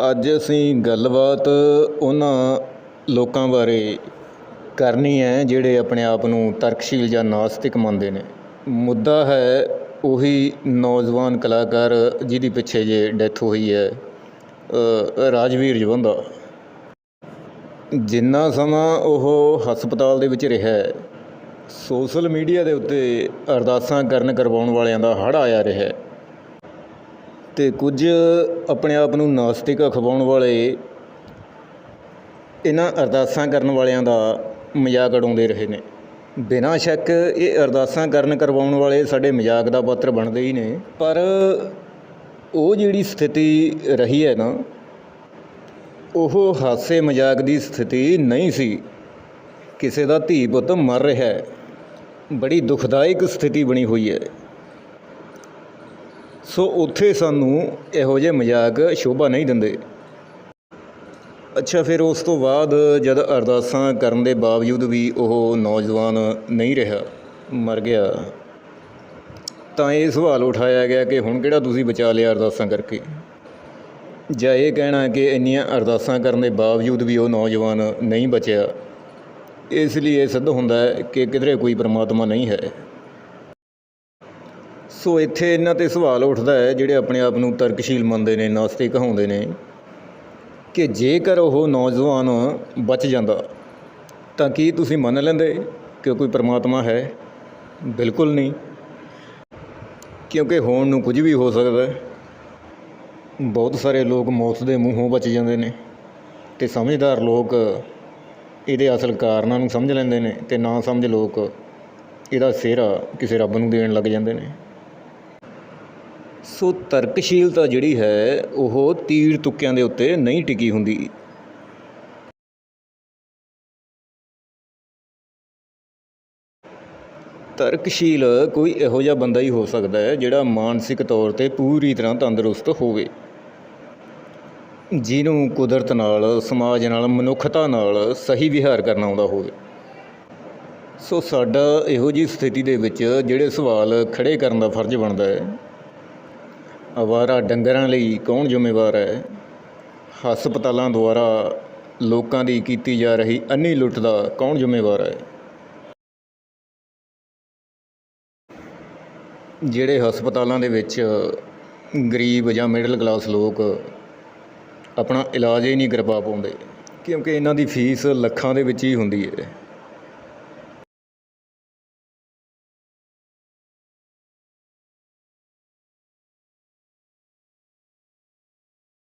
ਅੱਜ ਅਸੀਂ ਗੱਲਬਾਤ ਉਹਨਾਂ ਲੋਕਾਂ ਬਾਰੇ ਕਰਨੀ ਹੈ ਜਿਹੜੇ ਆਪਣੇ ਆਪ ਨੂੰ ਤਰਕਸ਼ੀਲ ਜਾਂ ਨਾਸਤਿਕ ਮੰਨਦੇ ਨੇ। ਮੁੱਦਾ ਹੈ ਉਹੀ ਨੌਜਵਾਨ ਕਲਾਕਾਰ ਜਿਹਦੀ ਪਿੱਛੇ ਜੇ ਡੈਥ ਹੋਈ ਹੈ ਰਾਜਵੀਰ ਜਵੰਦਾ। ਜਿੰਨਾ ਸਮਾਂ ਉਹ ਹਸਪਤਾਲ ਦੇ ਵਿੱਚ ਰਿਹਾ ਹੈ, ਸੋਸ਼ਲ ਮੀਡੀਆ ਦੇ ਉੱਤੇ ਅਰਦਾਸਾਂ ਕਰਨ ਕਰਵਾਉਣ ਵਾਲਿਆਂ ਦਾ ਹੜ੍ਹ ਆਇਆ ਰਿਹਾ ਹੈ। ਅਤੇ ਕੁਝ ਆਪਣੇ ਆਪ ਨੂੰ ਨਾਸਤਿਕ ਅਖਵਾਉਣ ਵਾਲੇ ਇਹਨਾਂ ਅਰਦਾਸਾਂ ਕਰਨ ਵਾਲਿਆਂ ਦਾ ਮਜ਼ਾਕ ਉਡਾਉਂਦੇ ਰਹੇ ਨੇ। ਬਿਨਾਂ ਸ਼ੱਕ ਇਹ ਅਰਦਾਸਾਂ ਕਰਨ ਕਰਵਾਉਣ ਵਾਲੇ ਸਾਡੇ ਮਜ਼ਾਕ ਦਾ ਪਾਤਰ ਬਣਦੇ ਹੀ ਨੇ। ਪਰ ਉਹ ਜਿਹੜੀ ਸਥਿਤੀ ਰਹੀ ਹੈ ਨਾ, ਉਹ ਹਾਸੇ ਮਜ਼ਾਕ ਦੀ ਸਥਿਤੀ ਨਹੀਂ ਸੀ। ਕਿਸੇ ਦਾ ਧੀ ਪੁੱਤ ਮਰ ਰਿਹਾ ਹੈ। ਬੜੀ ਦੁਖਦਾਇਕ ਸਥਿਤੀ ਬਣੀ ਹੋਈ ਹੈ। ਸੋ ਉੱਥੇ ਸਾਨੂੰ ਇਹੋ ਜਿਹੇ ਮਜ਼ਾਕ ਸ਼ੋਭਾ ਨਹੀਂ ਦਿੰਦੇ। ਅੱਛਾ, ਫਿਰ ਉਸ ਤੋਂ ਬਾਅਦ ਜਦ ਅਰਦਾਸਾਂ ਕਰਨ ਦੇ ਬਾਵਜੂਦ ਵੀ ਉਹ ਨੌਜਵਾਨ ਨਹੀਂ ਰਿਹਾ, ਮਰ ਗਿਆ, ਤਾਂ ਇਹ ਸਵਾਲ ਉਠਾਇਆ ਗਿਆ ਕਿ ਹੁਣ ਕਿਹੜਾ ਤੁਸੀਂ ਬਚਾ ਲਿਆ ਅਰਦਾਸਾਂ ਕਰਕੇ? ਜਾਂ ਇਹ ਕਹਿਣਾ ਕਿ ਇੰਨੀਆਂ ਅਰਦਾਸਾਂ ਕਰਨ ਦੇ ਬਾਵਜੂਦ ਵੀ ਉਹ ਨੌਜਵਾਨ ਨਹੀਂ ਬਚਿਆ, ਇਸ ਲਈ ਇਹ ਸਿੱਧ ਹੁੰਦਾ ਹੈ ਕਿ ਕਿਧਰੇ ਕੋਈ ਪਰਮਾਤਮਾ ਨਹੀਂ ਹੈ। ਸੋ ਇੱਥੇ ਇਹਨਾਂ ਤੇ ਸਵਾਲ ਉੱਠਦਾ ਹੈ, ਜਿਹੜੇ ਆਪਣੇ ਆਪ ਨੂੰ ਤਰਕਸ਼ੀਲ ਮੰਨਦੇ ਨੇ, ਨਾਸਤਿਕ ਕਹਾਉਂਦੇ ਨੇ, ਕਿ ਜੇਕਰ ਉਹ ਨੌਜਵਾਨ ਬਚ ਜਾਂਦਾ, ਤਾਂ ਕੀ ਤੁਸੀਂ ਮੰਨ ਲੈਂਦੇ ਕਿ ਕੋਈ ਪਰਮਾਤਮਾ ਹੈ? ਬਿਲਕੁਲ ਨਹੀਂ। ਕਿਉਂਕਿ ਹੋਣ ਨੂੰ ਕੁਝ ਵੀ ਹੋ ਸਕਦਾ ਹੈ। ਬਹੁਤ ਸਾਰੇ ਲੋਕ ਮੌਤ ਦੇ ਮੂੰਹੋਂ ਬਚ ਜਾਂਦੇ ਨੇ ਤੇ ਸਮਝਦਾਰ ਲੋਕ ਇਹਦੇ ਅਸਲ ਕਾਰਨਾਂ ਨੂੰ ਸਮਝ ਲੈਂਦੇ ਨੇ ਤੇ ਨਾ ਸਮਝ ਲੋਕ ਇਹਦਾ ਸਿਹਰਾ ਕਿਸੇ ਰੱਬ ਨੂੰ ਦੇਣ ਲੱਗ ਜਾਂਦੇ ਨੇ। ਸੋ ਤਰਕਸ਼ੀਲਤਾ ਜਿਹੜੀ ਹੈ, ਉਹ ਤੀਰ ਤੁੱਕਿਆਂ ਦੇ ਉੱਤੇ ਨਹੀਂ ਟਿਕੀ ਹੁੰਦੀ। ਤਰਕਸ਼ੀਲ ਕੋਈ ਇਹੋ ਜਿਹਾ ਬੰਦਾ ਹੀ ਹੋ ਸਕਦਾ ਹੈ, ਜਿਹੜਾ ਮਾਨਸਿਕ ਤੌਰ ਤੇ ਪੂਰੀ ਤਰ੍ਹਾਂ ਤੰਦਰੁਸਤ ਹੋਵੇ। ਜਿਹਨੂੰ ਕੁਦਰਤ ਨਾਲ, ਸਮਾਜ ਨਾਲ, ਮਨੁੱਖਤਾ ਨਾਲ ਸਹੀ ਵਿਹਾਰ ਕਰਨਾ ਆਉਂਦਾ ਹੋਵੇ। ਸੋ ਸਾਡਾ ਇਹੋ ਜਿਹੀ ਸਥਿਤੀ ਦੇ ਵਿੱਚ ਜਿਹੜੇ ਸਵਾਲ ਖੜੇ ਕਰਨ ਦਾ ਫਰਜ਼ ਬਣਦਾ ਹੈ ਅਵਾਰਾ ਡੰਗਰਾਂ ਲਈ ਕੌਣ ਜ਼ਿੰਮੇਵਾਰ ਹੈ? ਹਸਪਤਾਲਾਂ ਦੁਆਰਾ ਲੋਕਾਂ ਦੀ ਕੀਤੀ ਜਾ ਰਹੀ ਅੰਨੀ ਲੁੱਟ ਦਾ ਕੌਣ ਜ਼ਿੰਮੇਵਾਰ ਹੈ? ਜਿਹੜੇ ਹਸਪਤਾਲਾਂ ਦੇ ਵਿੱਚ ਗਰੀਬ ਜਾਂ ਮਿਡਲ ਕਲਾਸ ਲੋਕ ਆਪਣਾ ਇਲਾਜ ਹੀ ਨਹੀਂ ਕਰਵਾ ਪਾਉਂਦੇ, ਕਿਉਂਕਿ ਇਹਨਾਂ ਦੀ ਫੀਸ ਲੱਖਾਂ ਦੇ ਵਿੱਚ ਹੀ ਹੁੰਦੀ ਹੈ।